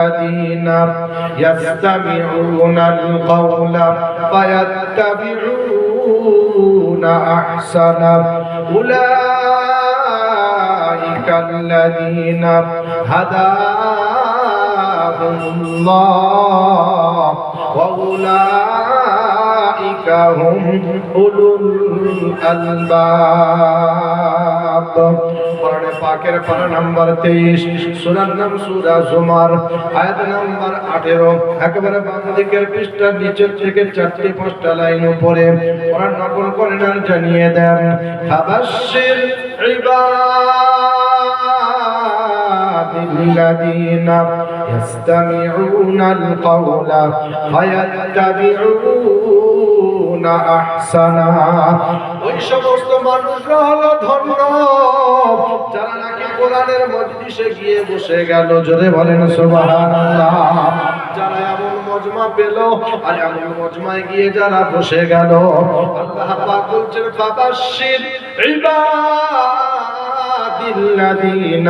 الذين يستمعون القول فيتبعون أحسنه أولئك الذين هداهم الله وأولئك هم أولو الألباب কোরআনে পাকের পারা নাম্বার 23 সূরার নাম সূরা জুমার আয়াত নাম্বার 18 একেবারে বাম দিকের পৃষ্ঠার নিচের থেকে চারটি পাঁচটা লাইন উপরে কোরআন নকল করেন আর জানিয়ে দেন ফাবাশশির الذين يستمعون القول فيتبعون ওই সমস্ত মানুষরা হলো ধন্য যারা নাকি কোরআনের মজলিসে গিয়ে বসে গেল, জোরে বলেন সুবহানাল্লাহ। যারা এমন মজমা পেল আর এমন মজমায় গিয়ে যারা বসে গেল, আল্লাহ বলছেন বাবা শির الذين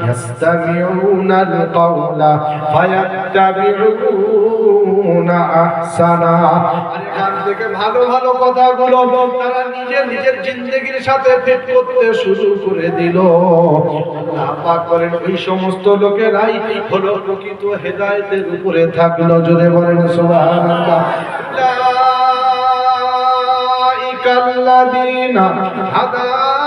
يستمعون القول فيتبعون أحسنه এখান থেকে ভালো ভালো কথাগুলো তারা নিজের নিজের জিন্দগির সাথে ফিট করতে শুরু করে দিল আল্লাহ পাক বলেন ওই সমস্ত লোকেরাই হলো প্রকৃত হেদায়েতের উপরে থাকলো জোরে বলেন সুবহানাল্লাহ উলাইকাল্লাযীনা হাদাহুল্লাহ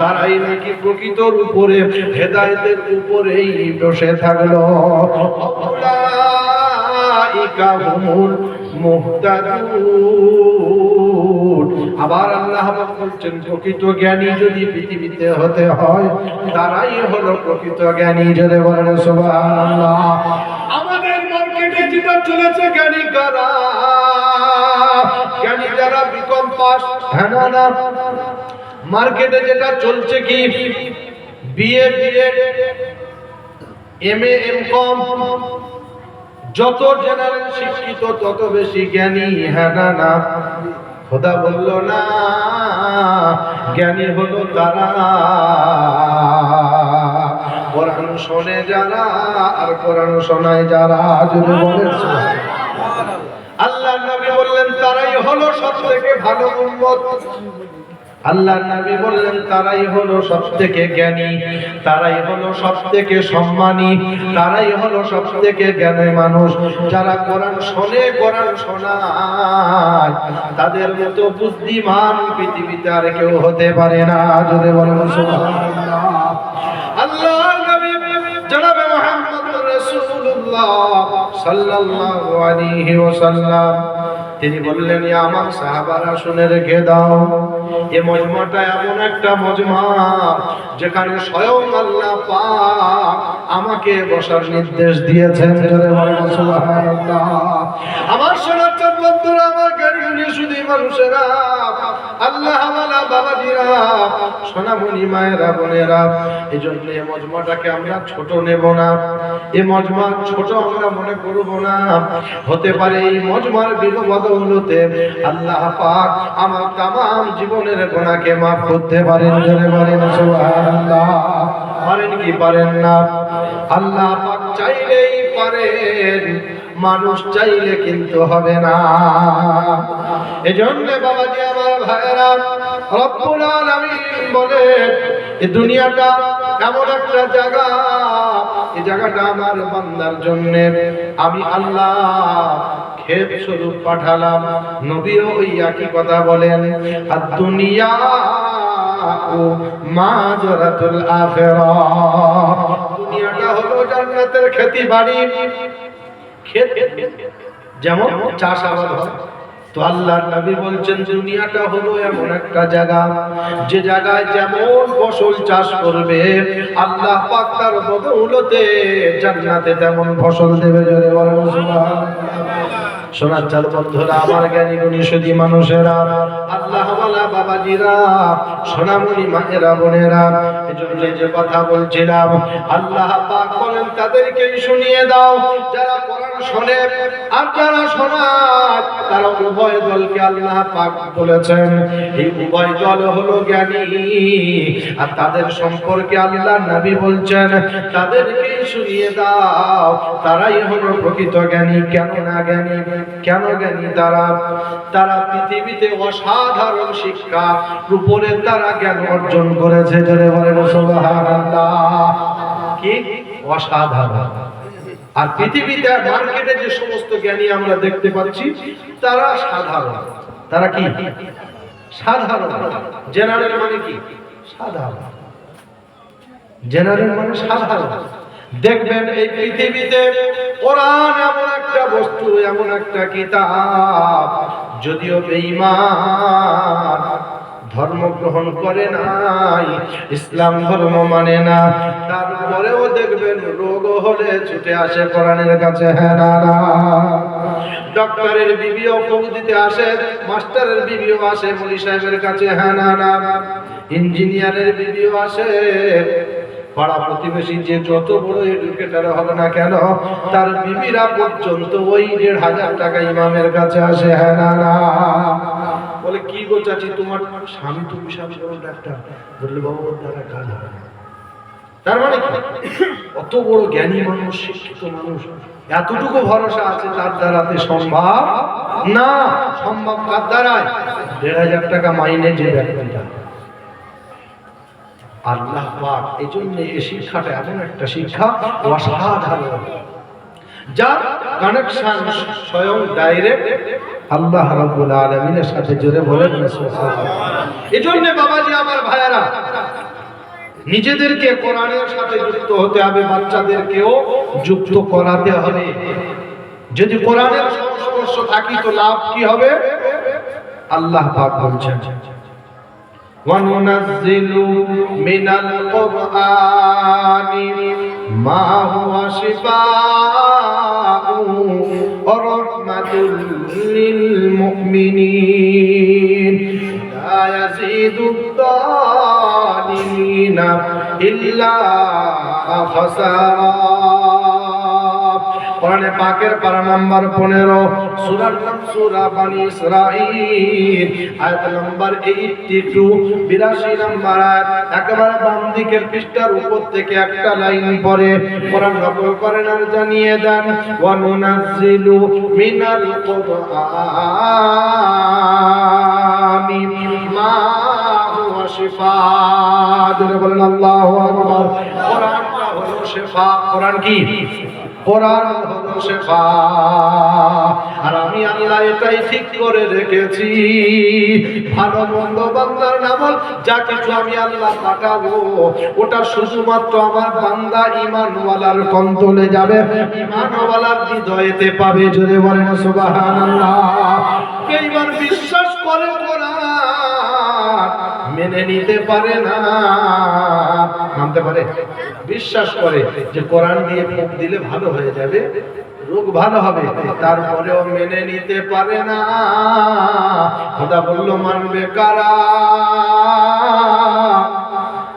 তারাই নাকি প্রকৃতর উপরে, হেদায়েতের উপরেই বসে থাকল। আবার আল্লাহ বলছেন, প্রকৃত জ্ঞানী যদি পৃথিবীতে হতে হয়, তারাই হলো প্রকৃত জ্ঞানী যদি বলেন সুবহানাল্লাহ। আমাদের যেটা চলেছে জ্ঞানী কারা জ্ঞানী যারা বিকম পাস হ্যাঁ না মার্কেটে যেটা চলছে কি? BA BA M A M com যত জেনারেল শিক্ষিত, তত বেশি জ্ঞানী। হ্যাঁ না। খোদা বলল, না, জ্ঞানী হলো তারা। কোরআন শোনে যারা আর কোরআন শোনায় যারা যদি বলেন আল্লাহ নবী বললেন, তারাই হলো সব থেকে ভালো উম্মত। আল্লাহ নবী বললেন, তারাই হলো সব থেকে জ্ঞানী, তারাই হলো সব থেকে সম্মানী, তারাই হলো সব থেকে জ্ঞানী মানুষ। যারা কোরআন শোনে, কোরআন শোনায়, তাদের মতো বুদ্ধিমান পৃথিবীতে আর কেউ হতে পারে না যদি বলেন সুবহানাল্লাহ। তিনি বললেন আমার সাহাবারা, শুনে রেখে দাও, এ মজমাটা এমন একটা মজমা যেখানে স্বয়ং আল্লাহ আমাকে বসার নির্দেশ দিয়েছেন। আমার সনাতন বন্ধুরা, আমার গাড়ি শুধু মানুষেরা আল্লাহ ওয়ালা বাবাজিরা, সোনামণি মায়েরা, বোনেরা এই জন্য এই মজমাটাকে আমরা ছোট নেব না। এই মজমা ছোট আমরা মনে করব না। হতে পারে এই মজমার বিবদলতে আল্লাহ পাক আমার তাম জীবনের গোনাকে মাফ করতে পারেন জোরে বলেন, সুবহানাল্লাহ। পারেন কি পারেন না? আল্লাহ পাক চাইলেই পারেন। মানুষ চাইলে কিন্তু হবে না। এজন্য বাবাজি আমার ভাইয়েরা, রব্বুল আলামিন বলে এই দুনিয়াটা এমন একটা জায়গা এই জায়গাটা আমার বান্দার জন্য আমি আল্লাহ খেত স্বরূপ পাঠালাম। নবীও ওই একই কথা বলেন আর দুনিয়া মাজরাতুল আখিরাহ দুনিয়াটা হলো জান্নাতের খেতি বাড়ি ক্ষেত যেমন চাষাবাদ হয়, তো আল্লাহর নবী বলছেন, দুনিয়াটা হলো এমন একটা জায়গা, যে জায়গায় যেমন ফসল চাষ করবে, আল্লাহ পাক তার বদৌলতে জান্নাতে তেমন ফসল দেবে জোরে বলেন সোনার চাল বন্ধুরা, আমার জ্ঞানী গুণী সুদী মানুষেরা আল্লাহ বাবাজিরা, সোনামণি মায়েরা, বোনেরা, এজন্য যে কথা বলছিলাম, আল্লাহ পাক বলেন তাদেরকে শুনিয়ে দাও, যারা কোরআন শোনে আর যারা শোনায়, তারা উভয় দলকে আল্লাহ পাক বলেছেন। এই উভয় দল হলো জ্ঞানী, আর তাদের সম্পর্কে আল্লাহ নবী বলছেন তাদেরকে শুনিয়ে দাও, তারাই হলো প্রকৃত জ্ঞানী। কেন না জ্ঞানী, কেন জ্ঞানী তারা? তারা পৃথিবীতে অসাধারণ শিক্ষা উপরে তারা জ্ঞান অর্জন করেছে জোরে কি? অসাধারণ। আর পৃথিবীতে মার্কেটে যে সমস্ত জ্ঞানী আমরা দেখতে পাচ্ছি, তারা সাধারণ। তারা কি? সাধারণ। জেনারেল মানে কি? সাধারণ। জেনারেল মানে সাধারণ। দেখবেন এই পৃথিবীতে কোরআন এমন একটা বস্তু, এমন একটা কিতাব, যদিও বেঈমান, ধর্ম গ্রহণ করে নাই, ইসলাম ধর্ম মানে না। তারপরেও দেখবেন রোগ হলে ছুটে আসে কোরআনের কাছে হ্যাঁ ডক্টরের বিবিও ফোন দিতে আসে, মাস্টারের বিবিও আসে মলি সাহেবের কাছে হ্যাঁ না। ইঞ্জিনিয়ারের বিবিও আসে পাড়া প্রতিবেশী যে যত বড় এডুকেটার হবে না কেন, তার বিবিরা পর্যন্ত ওই দেড় হাজার টাকা ইমামের কাছে আসে হ্যাঁ না না। বলে, কি গো চাচি, তোমার স্বামী তো বিশাল বড় ডাক্তার। বললে, বাবু দ্বারা কাজ হবে না। তার মানে? অত বড় জ্ঞানী মানুষ, শিক্ষিত মানুষ, এতটুকু ভরসা আছে তার দ্বারাতে সম্ভব? না, সম্ভব কার দ্বারায়? দেড় হাজার টাকা মাইনে যে ব্যক্তিটা আল্লাহ পাক এই জন্য এই শিক্ষাটা এমন একটা শিক্ষা অসাধারণ, যার কানেকশন স্বয়ং ডাইরেক্ট আল্লাহ রাব্বুল আলামিনের সাথে জোরে বলেন এই জন্য বাবাজি, আমার ভাইয়েরা, নিজেদেরকে কোরআনের সাথে যুক্ত হতে হবে, বাচ্চাদেরকেও যুক্ত করাতে হবে। যদি কোরআনের সংস্পর্শ থাকি তো লাভ কি হবে? আল্লাহ পাক বলছেন। وننزل من القرآن ما هو شفاء ورحمة للمؤمنين. لا يزيد الظالمين إلا خسارا. কোরআনে পাকের পারা নাম্বার পনেরো, সুরার নাম সুরা বানি ইসরাইল আয়াত নাম্বার এইটটি টু বিরাশি নাম্বার আয়াত। একেবারে বাম দিকের পৃষ্ঠার উপর থেকে একটা লাইন পরে কোরআন নকল করেন আর জানিয়ে দেন ওয়া নুনাজ্জিলু মিনাল কুরআনি মা হুয়া শিফা। বলেন, আল্লাহু আকবার। কোরআনটা হলো শিফা। কোরআন কি? কোরআন হলো শেফা আর আমি আল্লাহ এটাই ঠিক করে রেখেছি। ভালো মন্দ বান্দার নামল যা কিছু আমি আল্লাহ পাঠাবো, ওটা শুধুমাত্র আমার বান্দা ইমানওয়ালার কন্তলে যাবে। ইমানওয়ালার হৃদয়েতে পাবে, জোরে বলেন সুবহানাল্লাহ। এইবার বিশ্বাস করে কোরআন মেনে নিতে পারে না। মানতে পারে। বিশ্বাস করে যে কোরআন দিয়ে ফুক দিলে ভালো হয়ে যাবে, রোগ ভালো হবে, তারপরেও মেনে নিতে পারে না। খোদা বলল, মানবে কারা?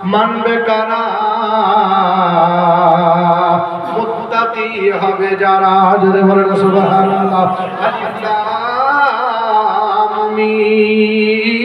মানবে কারা? মুত্তাকি হবে যারা। যদি বলেন, সুবহানাল্লাহ। আলিফ লাম মিম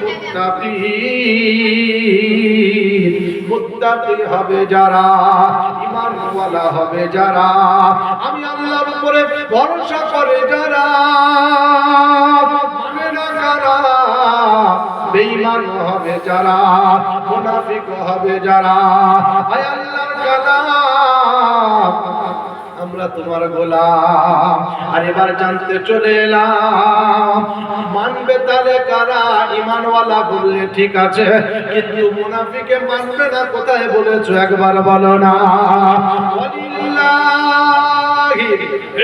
হবে যারা ইমানওয়ালা হবে যারা। আমি আল্লাহর উপরে ভরসা করে যারা মানে না কারা, বেঈমান হবে যারা, মুনাফিক হবে যারা। আয় আল্লাহর আমরা তোমার গোলাম আর এবার জানতে চলে এলাম মানবে তাহলে কারা ইমানওয়ালা বললে ঠিক আছে কিন্তু মুনাফিকে মানবে না কোথায় বলেছো একবার বলো না ওয়ালিল্লাহিল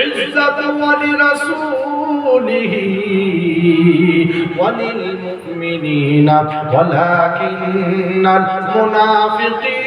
ইজ্জাতু ওয়ালিরাসূলিহি وللمؤمنين ولكن المنافقين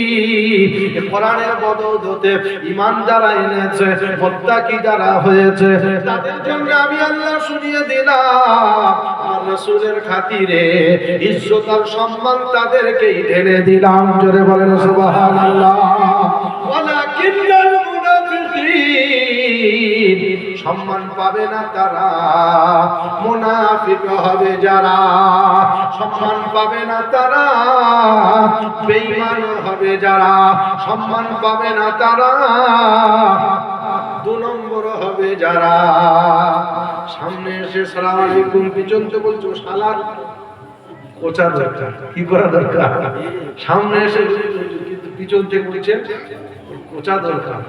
কোরআনের বদৌলতে ঈমান যারা এনেছে, মুত্তাকি যারা হয়েছে, তাদের জন্য আমি আল্লাহ শুনিয়ে দিলাম। আমার রাসূলের খাতিরে ইজ্জত আর সম্মান তাদেরকেই ঢেলে দিলাম। জোরে বলেন সুবহানাল্লাহ। ওয়ালাকিন্নাল সম্মান পাবে না তারা। মুনাফিক হবে যারা, সম্মান পাবে না তারা। বেঈমান হবে যারা, সম্মান পাবে না তারা। দু নম্বর হবে যারা, সামনে এসে সালাম আলাইকুম পিছন তো বলছো? শালার প্রচার দরকার, কি করা দরকার? সামনে এসে কিন্তু পিছন থেকে বলছেন কোচা দরকার।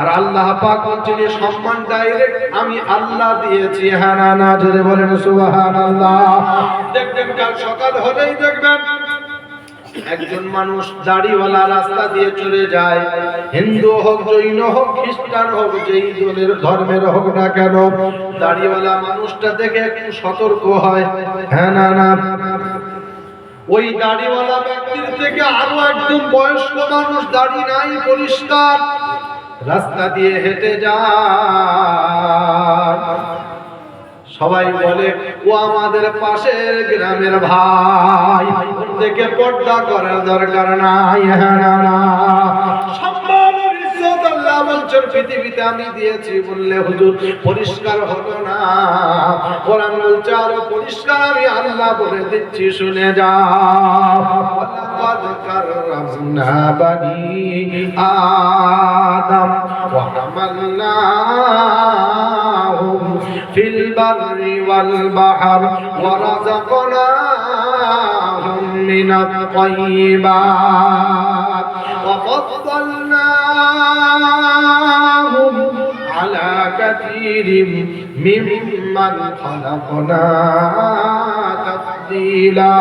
আর আল্লাহ পাক বলছেন সম্মান ডাইরেক্ট আমি আল্লাহ দিয়েছি। হ্যাঁ না না, জোরে বলেন, সুবহানাল্লাহ। দেখবেন, কাল সকাল হলেই দেখবেন, একজন মানুষ দাড়িওয়ালা রাস্তা দিয়ে চলে যায়। হিন্দু হোক, জৈন হোক, খ্রিস্টান হোক, যেই দলের ধর্মের হোক না কেন, দাড়িওয়ালা মানুষটা দেখে একটু সতর্ক হয়। হ্যাঁ না না। ওই দাড়িওয়ালা ব্যক্তির থেকে আরও একজন বয়স্ক মানুষ দাড়ি নাই পরিষ্কার। রাস্তা দিয়ে হেঁটে যায় সবাই বলে, ও আমাদের পাশের গ্রামের ভাই। থেকে পর্দা করার দরকার নাই। হ্যাঁ সম্মান আল্লাহ বলছেন, পৃথিবীতে আমি দিয়েছি। বললে হুজুর, পরিষ্কার হলো না। কোরআন বলছে, আরও পরিষ্কার আমি আল্লাহ বলে দিচ্ছি, শুনে যাও। ওয়ালাকাদ কাররামনা বানি আদম। ওয়া হামালনাহুম ফিল বাররি ওয়াল বাহর ওয়া রাযাকনাহুম মিনাত তাইয়্যিবাত ওয়া كثير ممن خلقنا تفضيلا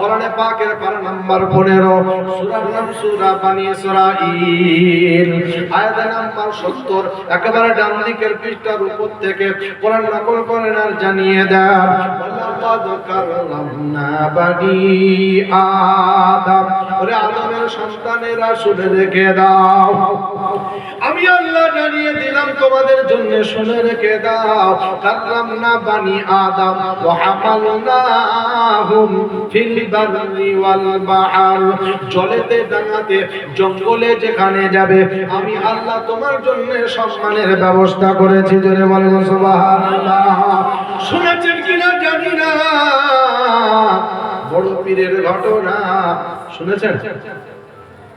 কোরআনে পাকের পারা নাম্বার 15 সূরার নাম সূরা বানি ইসরাঈল আয়াত নাম্বার 70 একেবারে ডান দিকের পৃষ্ঠার উপর থেকে কোরআন নকল করেন আর জানিয়ে দেন ওয়ালাকাদ কাররামনা বানি আদম ওরে আদমের সন্তানেরা শুনে রেখে দাও আমি আল্লাহ জানিয়ে দিলাম, তোমাদের জন্য শুনে রেখে দাও। কাররাম না বানি আদম ওয়া হামালনাহুম ফিল ওয়াল বাহর। জলেতে ডাঙাতে জঙ্গলে যেখানে যাবে, আমি আল্লাহ তোমার জন্য সম্মানের ব্যবস্থা করেছি, জোরে শুনেছেন কিনা জানি না। বড় পীরের ঘটনা। শুনেছেন?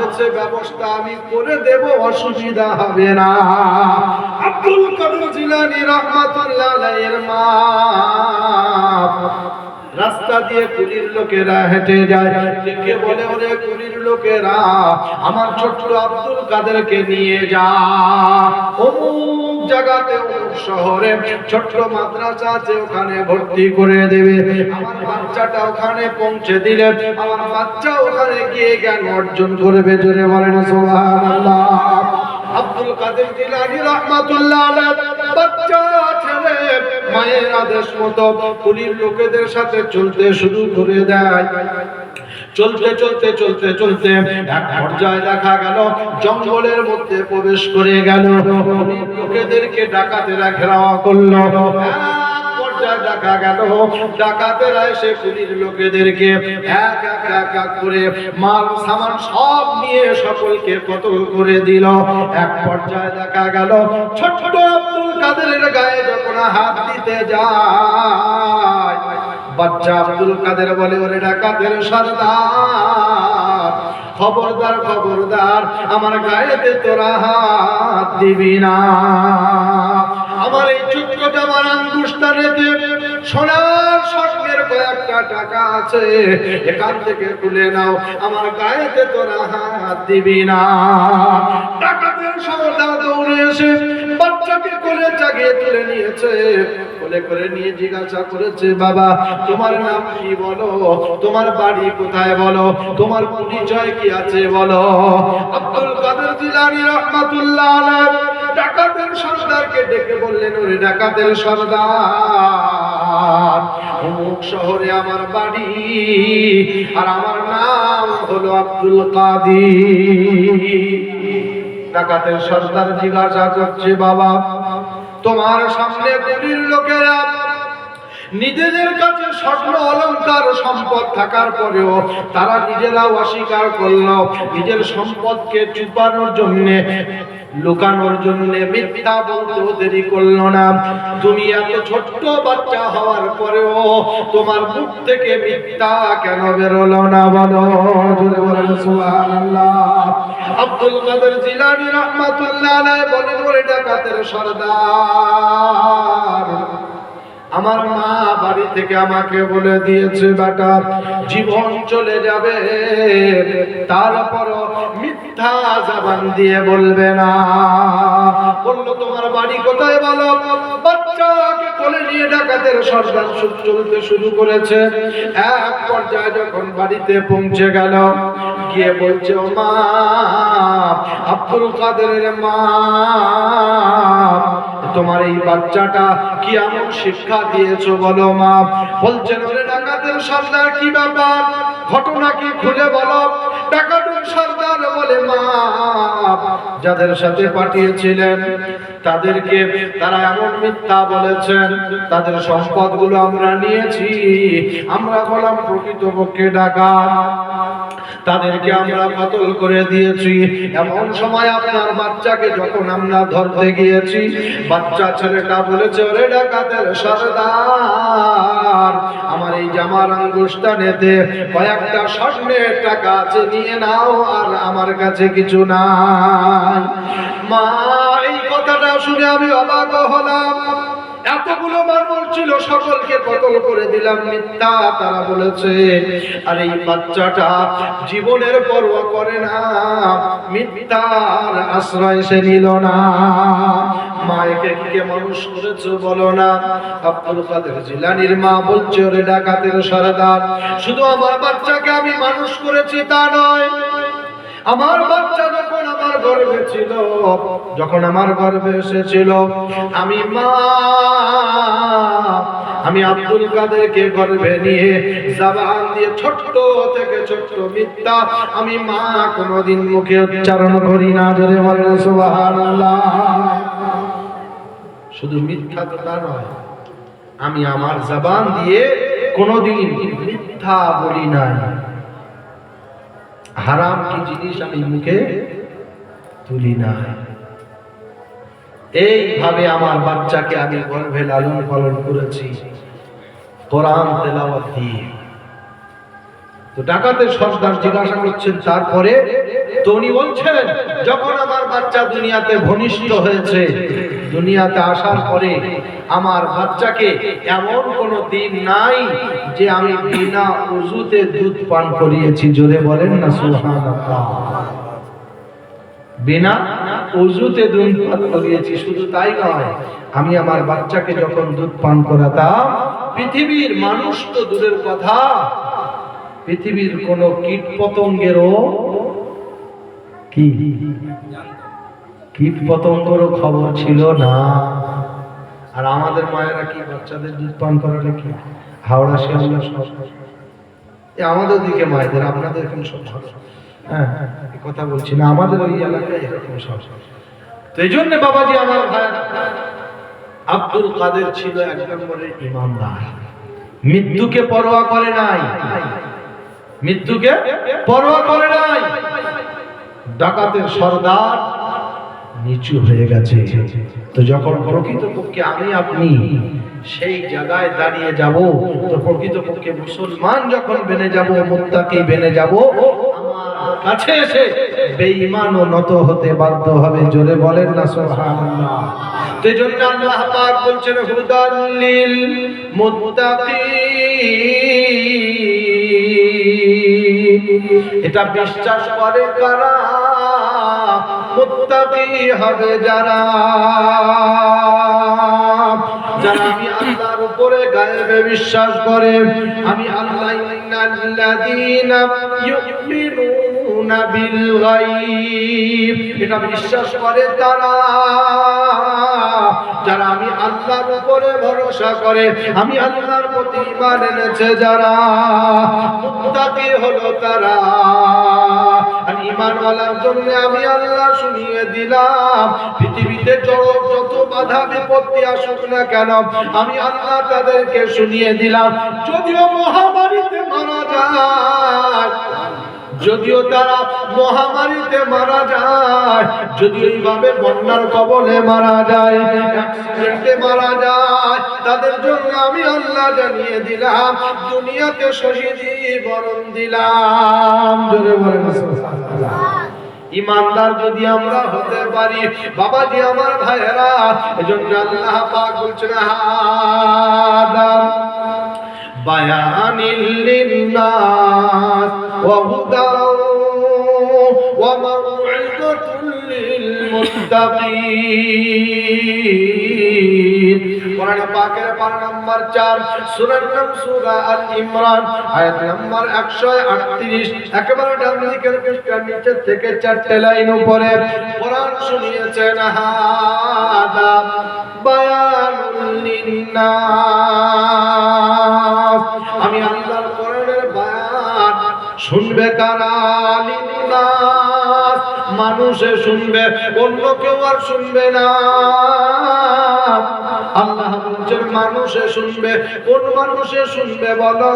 বলেছে, ব্যবস্থা আমি করে দেব, অসুবিধা হবে না। আব্দুল কাদের জিলানী রহমাতুল্লাহ আলাইহির মা রাস্তা দিয়ে কুলির লোকেরা হেঁটে যায়। কে বলে ওরে কুলির লোকেরা, আমার ছোট্ট আব্দুল কাদেরকে নিয়ে যা। অমুক জায়গাতে অমুক শহরে ছোট্ট মাদ্রাসা আছে, ওখানে ভর্তি করে দেবে। আমার বাচ্চাটা ওখানে পৌঁছে দিলে আমার বাচ্চা ওখানে গিয়ে জ্ঞান অর্জন করবে, জোরে বলেন সুবহানাল্লাহ। আব্দুল কাদের মায়ের আদেশ মতো কুলির লোকেদের সাথে চলতে শুরু করে দেয়। চলতে চলতে চলতে চলতে এক পর্যায়ে দেখা গেল, জঙ্গলের মধ্যে প্রবেশ করে গেল। লোকেদেরকে ডাকাতেরা ঘেরাও করল। দেখা গেল, ডাকাতেরা লোকেদেরকে করে মাল, সামান সব নিয়ে সকলকে করে দেখা গেল, ছোট্ট আব্দুল কাদেরের গায়ে যখন হাত দিতে যায় বাচ্চা আব্দুল কাদের বলে, ওরে ডাকাতের সর্দার, খবরদার খবরদার, আমার গায়েতে তোরা হাত দিবি না। আমার এই ছোট্ট জামার আঙ্গুষ্ঠানেতে সোনার কয়েকটা টাকা আছে, এখান থেকে তুলে নাও। আমার গায়েতে তোরা হাত দিবি না। ডাকাতের সর্দার দৌড়ে এসে বাচ্চাকে কোলে জাগিয়ে তুলে নিয়েছে। কোলে করে নিয়ে জিজ্ঞাসা করেছে, বাবা, তোমার নাম কি বলো? তোমার বাড়ি কোথায় বলো? তোমার পরিচয় কি আছে বলো? আব্দুল কাদের জিলানী রহমাতুল্লাহ আলাইহি সর্দারকে ডেকে বললেন, ওরে ডাকাতের সর্দার, অমুক শহরে আমার বাড়ি, আর আমার নাম হলো আব্দুল কাদি ডাকাতের সর্দার জিজ্ঞাসা করছে, বাবা, তোমার সামনে গুলির লোকেরা নিজেদের কাছে স্বর্ণ অলংকার সম্পদ থাকার পরেও তারা নিজেরাও অস্বীকার করল নিজের সম্পদকে চুপানোর জন্য, লুকানোর জন্য মিথ্যা বলতেও দেরি করল না। তুমি এত ছোট্ট বাচ্চা হওয়ার পরেও তোমার মুখ থেকে মিথ্যা কেন বেরোলো না বলো? আব্দুল কাদের জিলানী রহমাতুল্লাহ বলেন ওরে ডাকাতের সর্দার। আমার মা বাড়ি থেকে আমাকে বলে দিয়েছে, বেটা, জীবন চলে যাবে। তারপরও মিথ্যা জবান দিয়ে বলবে না। বলল, তোমার বাড়ি কোথায় বলো? বাচ্চাকে কোলে নিয়ে ডাকাতের সর্দার চলতে শুরু করেছে। এক পর্যায়ে যখন বাড়িতে পৌঁছে গেল, গিয়ে বলছে, ও মা, আব্দুল কাদেরের মা, তোমার এই বাচ্চাটা কি এমন শিক্ষা দিয়েছ বলো মা। বলছেন ওরে ডাকাতের সর্দার কি ব্যাপার? ঘটনা কি খুলে বলো। সর্দার বলে, মা, যাদের সাথে পাঠিয়েছিলেন, তাদেরকে তারা এমন মিথ্যা বলেছেন। তাদের সম্পদগুলো আমরা নিয়েছি। আমরা বললাম, প্রকৃতপক্ষে ডাকাত। তাদেরকে আমরা কতল করে দিয়েছি। এমন সময় আপনার বাচ্চাকে যখন আমরা ধরতে গিয়েছি, বাচ্চা ছেলেটা বলেছে, ওরে ডাকাতের সরদার, আমার এই জামার আঙ্গুষ্ঠানেতে কয়েকটা স্বর্ণের টাকা আছে, নিয়ে নাও, আর আমার কাছে কিছু নাই। মা, এই কথাটা শুনে আমি অবাক হলাম। এতগুলো মানুষ ছিল, সকলকে কতল করে দিলাম মিথ্যা, তারা বলেছে, আর এই বাচ্চাটা জীবনের পরোয়া করে না। মিথ্যার আশ্রয় সে নিল না। মায়েকে মানুষ না। ডাকাতের শুধু আমার বাচ্চাকে আমি মানুষ করেছি তা নয়, আমার বাচ্চা যখন গর্ভে ছিল, যখন আমার গর্ভে এসেছিল, আমি মা, আমি আব্দুল কাদেরকে গর্ভে নিয়ে জবান দিয়ে ছোট্ট থেকে ছোট্ট মিথ্যা আমি মা কোনোদিন মুখে উচ্চারণ করি না ধরে বলেন সুবহানাল্লাহ। শুধু মিথ্যা তো তা নয়, আমি আমার জবান দিয়ে কোনোদিন মিথ্যা বলি নাই। হারাম কি জিনিস আমি মুখে তুলি না এইভাবে আমার বাচ্চাকে আমি গর্ভে লালন পালন করেছি। কোরআন তেলাওয়াত দিয়ে। তো ডাকাতের সর্দার জিজ্ঞাসা করছেন, তারপরে তো উনি বলছেন, যখন আমার বাচ্চা দুনিয়াতে ঘনিষ্ঠ হয়েছে, দুনিয়াতে আসার পরে আমার বাচ্চাকে এমন কোনো দিন নাই যে আমি বিনা উজুতে দুধ পান করিয়েছি। জোরে বলেন না, সুবহানাল্লাহ। বিনা অজুতে দুধ পান করিয়েছি শুধু তাই নয়, আমি আমার বাচ্চাকে যখন দুধ পান করাতাম, পৃথিবীর মানুষ তো দূরের কথা, পৃথিবীর কোন কীট পতঙ্গেরও কি? কীট পতঙ্গেরও খবর ছিল না। আর আমাদের মায়েরা কি বাচ্চাদের দুধ পান করালে কি? হাওড়া, শিয়ালদা সব। আমাদের দিকে মায়েদের, আপনাদের এখন সব হ্যাঁ এ কথা বলছি না আমাদের ওই এলাকায় সব। তো এই জন্য বাবাজি আমার ভাই আব্দুল কাদের ছিল এক নম্বরের ইমানদার। মৃত্যুকে পরোয়া করে নাই। মৃত্যুকে পরোয়া করে নাই। ডাকাতের সর্দার নিচু হয়ে গেছে। তো যখন প্রকৃতপক্ষে আমি আপনি সেই জায়গায় দাঁড়িয়ে যাব তো প্রকৃতপক্ষে মুসলমান যখন বেনে যাব মুত্তাকি বেনে যাব কাছে এসে বেঈমান ও নত হতে বাধ্য হবে। জোরে বলেন না, সুবহানাল্লাহ। তো এই জন্য আল্লাহ পাক বলছেন হুদাল লিল মুত্তাকিন। এটা বিশ্বাস করে কারা? মুত্তাকি হবে যারা। যারা আমি আল্লাহর উপরে গায়েবে বিশ্বাস করে, আমি আল্লাহ ইন্নাল্লাযীনা ইউমিনুনা বিল গায়ব এটা বিশ্বাস করে তারা। যারা আমি আল্লাহর উপরে ভরসা করে, আমি আল্লাহর প্রতি ঈমান এনেছে যারা মুত্তাকি হলো তারা। আর ঈমানওয়ালার জন্য আমি আল্লাহ শুনিয়ে দিলাম, পৃথিবীতে যত বাধা বিপত্তি আসুক না কেন, আমি আল্লাহ তাদেরকে শুনিয়ে দিলাম। যদিও মহামারীতে মারা যায় যদিও তারা মহামারীতে মারা যায়, যদিও এইভাবে বন্যার কবলে মারা যায় অ্যাক্সিডেন্টে মারা যায়, তাদের জন্য আমি আল্লাহ জানিয়ে দিলাম, দুনিয়াতে শহীদি বরণ দিলাম। জোরে বলেন ইমানদার যদি আমরা হতে পারি, বাবাজি আমার ভাইয়েরা, এজন্য আল্লাহ পাক বলছেন, হাদা বায়ানিল লিন্নাস ওয়া হুদা মুত্তাকিন কোরআনে পাকের পারা নাম্বার 4 সূরার নাম সূরা আল ইমরান আয়াত নাম্বার 138 একেবারে থেকে লাইন উপরে শুনিয়েছেন আমি শুনবে কারা মানুষে শুনবে, অন্য কেউ আর শুনবে না। আল্লাহ বলছেন, মানুষে শুনবে, কোন মানুষে শুনবে বলো?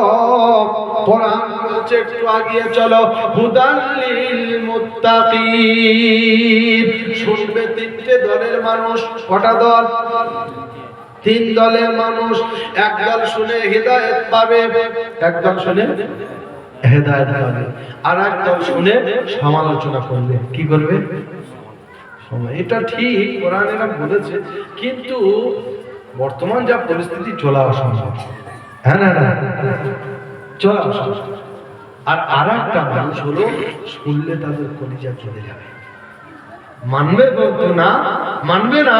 কোরআন বলছে, একটু আগিয়ে চলো। হুদাল্লিল মুত্তাকিন শুনবে তিনটে দলের মানুষ। কটা দল? তিন দলের মানুষ। এক দল শুনে হৃদায়ত পাবে। এক দল শুনে হেদায়ত পাবে। আর এক দল শুনে সমালোচনা করবে। কি করবে? এটা ঠিক, কোরআন এরা বলেছে, কিন্তু বর্তমান যা পরিস্থিতি, চলা অসম্ভব। হ্যাঁ না না? চলা অসম্ভব। আর আর একটা মানুষ হলো, শুনলে তাদের কলিজা চলে যাবে। মানবে বলতো না, মানবে না